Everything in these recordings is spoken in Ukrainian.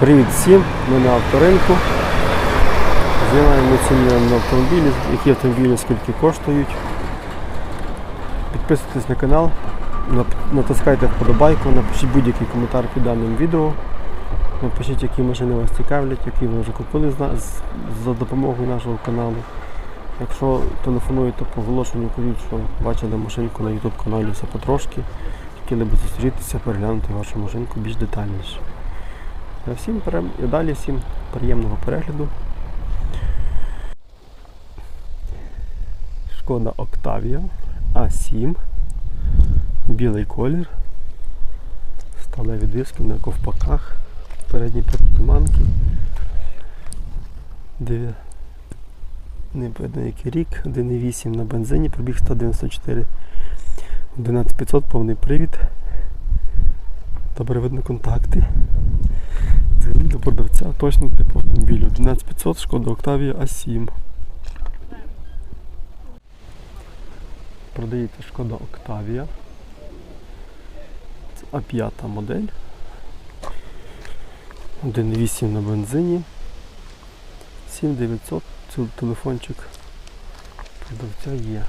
Привіт всім, ми на авторинку. Знімаємо ціни на автомобілі, які автомобілі скільки коштують. Підписуйтесь на канал, натискайте вподобайку, напишіть будь-який коментар під даним відео. Напишіть, які машини вас цікавлять, які ви вже купили за допомогою нашого каналу. Якщо телефонуєте по оголошенню, кажіть, що бачили машинку на YouTube каналі все потрошки. Хотіли б зустрітися, переглянути вашу машинку більш детальніше. Всім пере- і далі всім приємного перегляду. Шкода Octavia А7. Білий колір. Сталеві диски на ковпаках. Передні протитуманки. Диві... Не видно який рік. 1,8 на бензині, пробіг 194. 11500 повний привід. Добре видно контакти. Взагалі до продавця точно типу автомобілю. 11500 Шкода Octavia A7. Продається Шкода Octavia. Це А5 модель. 1.8 на бензині. 7900. Це телефончик продавця є.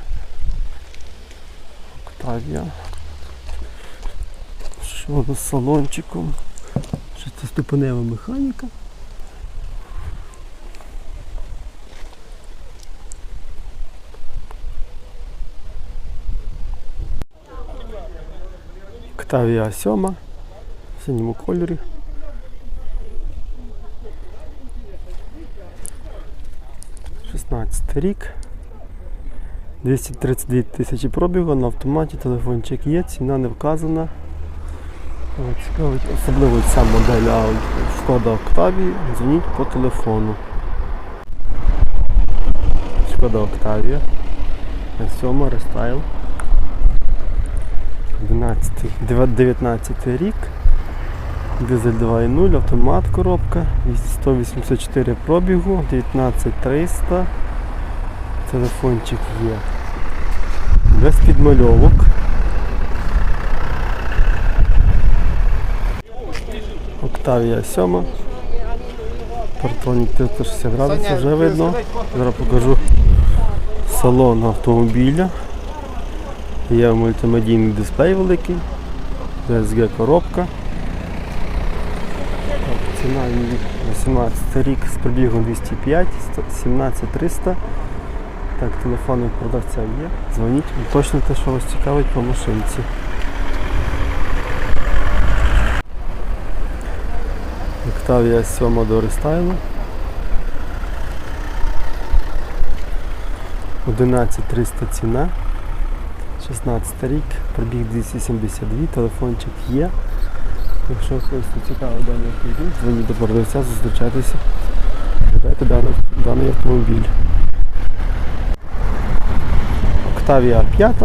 Octavia. Що у нас з салончиком? Шестиступенева механіка. Octavia 7 в синьому кольорі. Шістнадцятий рік. 232 тисячі пробігу на автоматі, телефончик є, ціна не вказана. Цікавить особливо ця модель а Шкода Octavia, дзвоніть по телефону. Шкода Octavia. 7 рестайл. 12, 19 рік. Дизель 2.0, автомат коробка, 184 пробігу, 19300. Телефончик є. Без підмальовок. Октавія 7. Партронік 360 градусів вже видно. Зараз покажу салон автомобіля. Є мультимедійний дисплей великий. DSG коробка. Ціна 18 рік з пробігом 205, 17300. Так, телефон від продавця є. Дзвоніть, уточните, що вас цікавить по машинці. Octavia 7 до рестайлу. 11300 ціна. 16 рік, пробіг 272, телефончик є. Якщо хтось цікавий даний автомобіль, дзвоніть до продавця, зустрічайтеся. Купляйте даний, даний автомобіль. Octavia 5.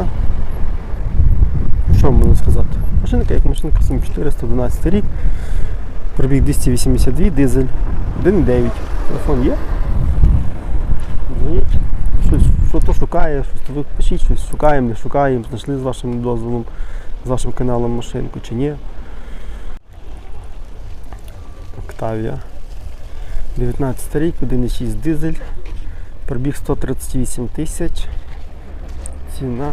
Що можна сказати? Машинка як машинка 7411 рік. Пробіг 282, дизель 1,9. Телефон є. Дзвоніть. Щось, що то шукає, щось то пишіть щось, шукаємо, шукаємо, знайшли з вашим дозволом, з вашим каналом машинку чи ні. Octavia. 19 рік, 1,6 дизель. Пробіг 138 тисяч. Ціна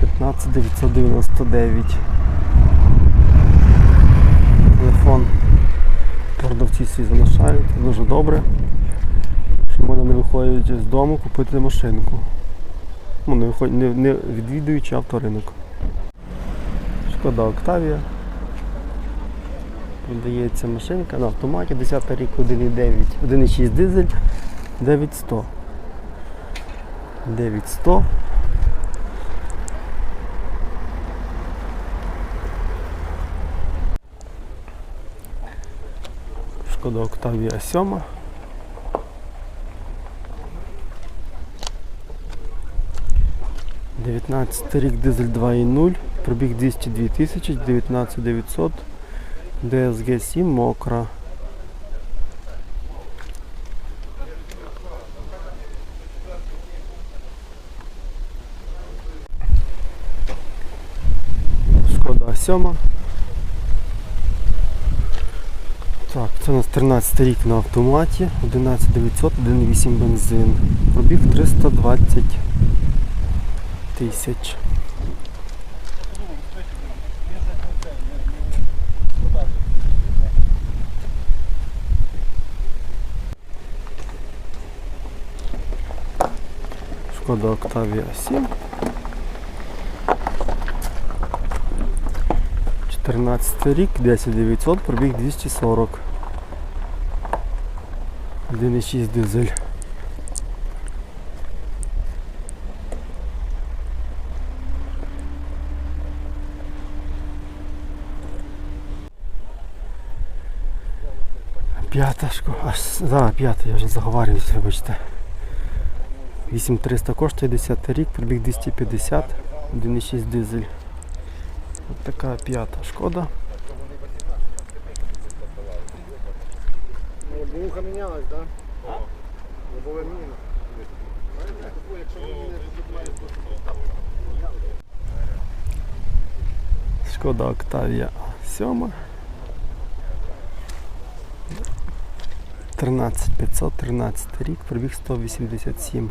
15 999. Телефон продавці свій залишають, дуже добре. Що можна не виходячи з дому купити машинку. Ну, не, виход... не, не відвідуючи авторинок. Шкода Octavia. Продається машинка на автоматі 10 рік 1,9, 1,6 дизель 9100. 9100. Шкода Octavia 7. Дев'ятнадцятий рік дизель 2.0, пробіг 202 тисячі, 19 900, DSG 7 мокра. Шкода 7. Так, це у нас 13 рік на автоматі, 11900, 1,8 бензин. Пробіг 320 тисяч. Шкода Octavia 7. 14 рік, 10900, пробіг 240. 1,6 дизель. П'ята школа. Да, п'ята, я вже заговарююсь, вибачте. 8300 коштує 10 рік, пробіг 250, 1,6 дизель. От така п'ята шкода. Лобовуха мінялась, так? Да? Лобове міна. Шкода Октавія 7. 13500, 13 рік, пробіг 187.